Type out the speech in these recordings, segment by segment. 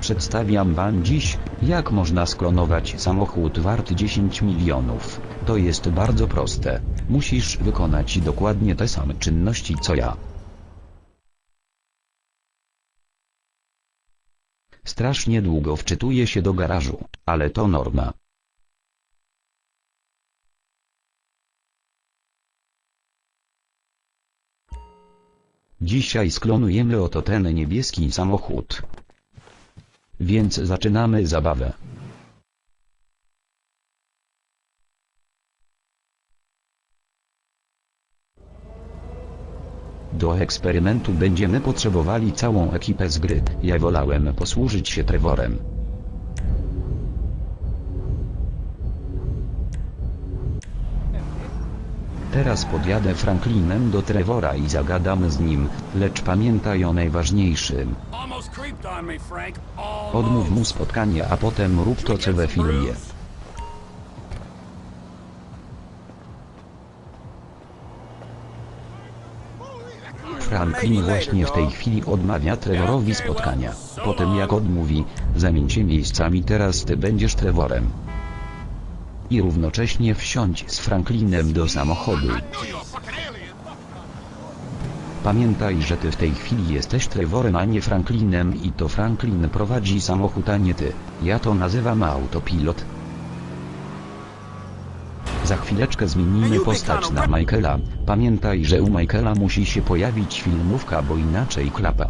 Przedstawiam wam dziś, jak można sklonować samochód warty 10 milionów. To jest bardzo proste. Musisz wykonać dokładnie te same czynności co ja. Strasznie długo wczytuję się do garażu, ale to norma. Dzisiaj sklonujemy oto ten niebieski samochód. Więc zaczynamy zabawę. Do eksperymentu będziemy potrzebowali całą ekipę z gry. Ja wolałem posłużyć się Trevorem. Teraz podjadę Franklinem do Trevora i zagadam z nim, lecz pamiętaj o najważniejszym. Odmów mu spotkania, a potem rób to co we filmie. Franklin właśnie w tej chwili odmawia Trevorowi spotkania. Potem jak odmówi, zamień się miejscami teraz ty będziesz Trevorem. I równocześnie wsiądź z Franklinem do samochodu. Pamiętaj, że ty w tej chwili jesteś Trevorem, a nie Franklinem i to Franklin prowadzi samochód, a nie ty. Ja to nazywam autopilot. Za chwileczkę zmienimy postać na Michaela. Pamiętaj, że u Michaela musi się pojawić filmówka, bo inaczej klapa.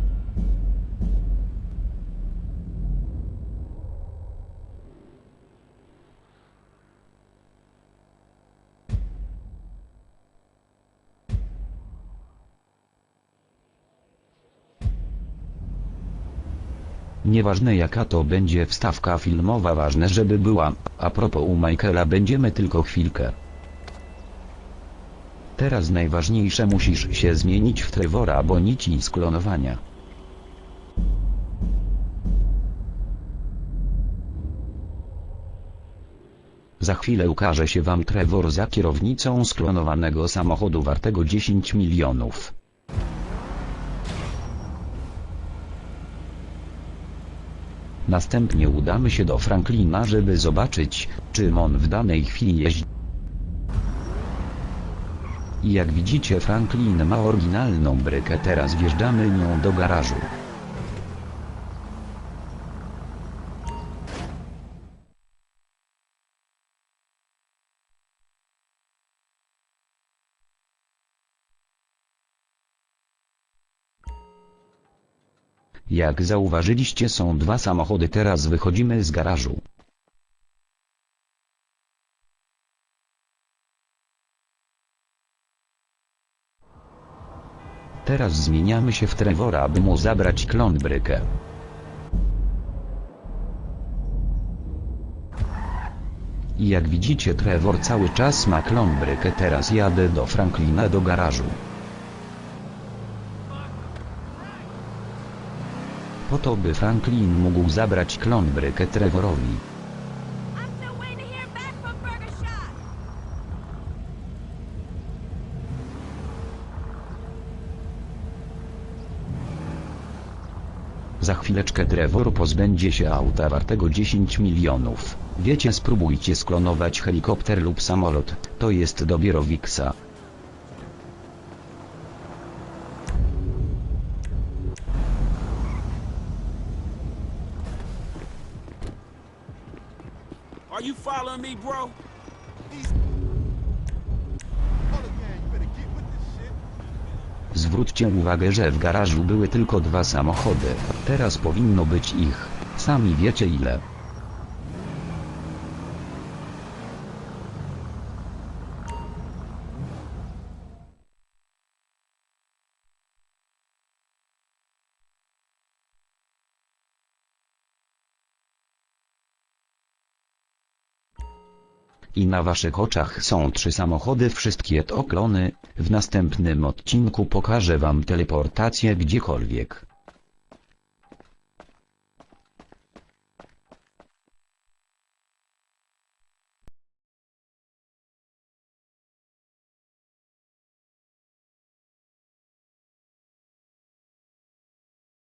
Nieważne jaka to będzie wstawka filmowa, ważne żeby była. A propos u Michaela będziemy tylko chwilkę. Teraz najważniejsze musisz się zmienić w Trevora, bo nici z klonowania. Za chwilę ukaże się wam Trevor za kierownicą sklonowanego samochodu wartego 10 milionów. Następnie udamy się do Franklina, żeby zobaczyć, czym on w danej chwili jeździ. I jak widzicie Franklin ma oryginalną brykę, teraz wjeżdżamy nią do garażu. Jak zauważyliście są dwa samochody teraz wychodzimy z garażu. Teraz zmieniamy się w Trevora, aby mu zabrać klon brykę. I jak widzicie Trevor cały czas ma klon brykę teraz jadę do Franklina do garażu. Po to by Franklin mógł zabrać klon brykę Trevorowi. Za chwileczkę Trevor pozbędzie się auta wartego 10 milionów. Wiecie spróbujcie sklonować helikopter lub samolot, to jest dopiero Wixa. Are you following me, bro? Zwróćcie uwagę, że w garażu były tylko dwa samochody, teraz powinno być ich, sami wiecie ile. I na waszych oczach są trzy samochody, wszystkie to klony. W następnym odcinku pokażę wam teleportację gdziekolwiek.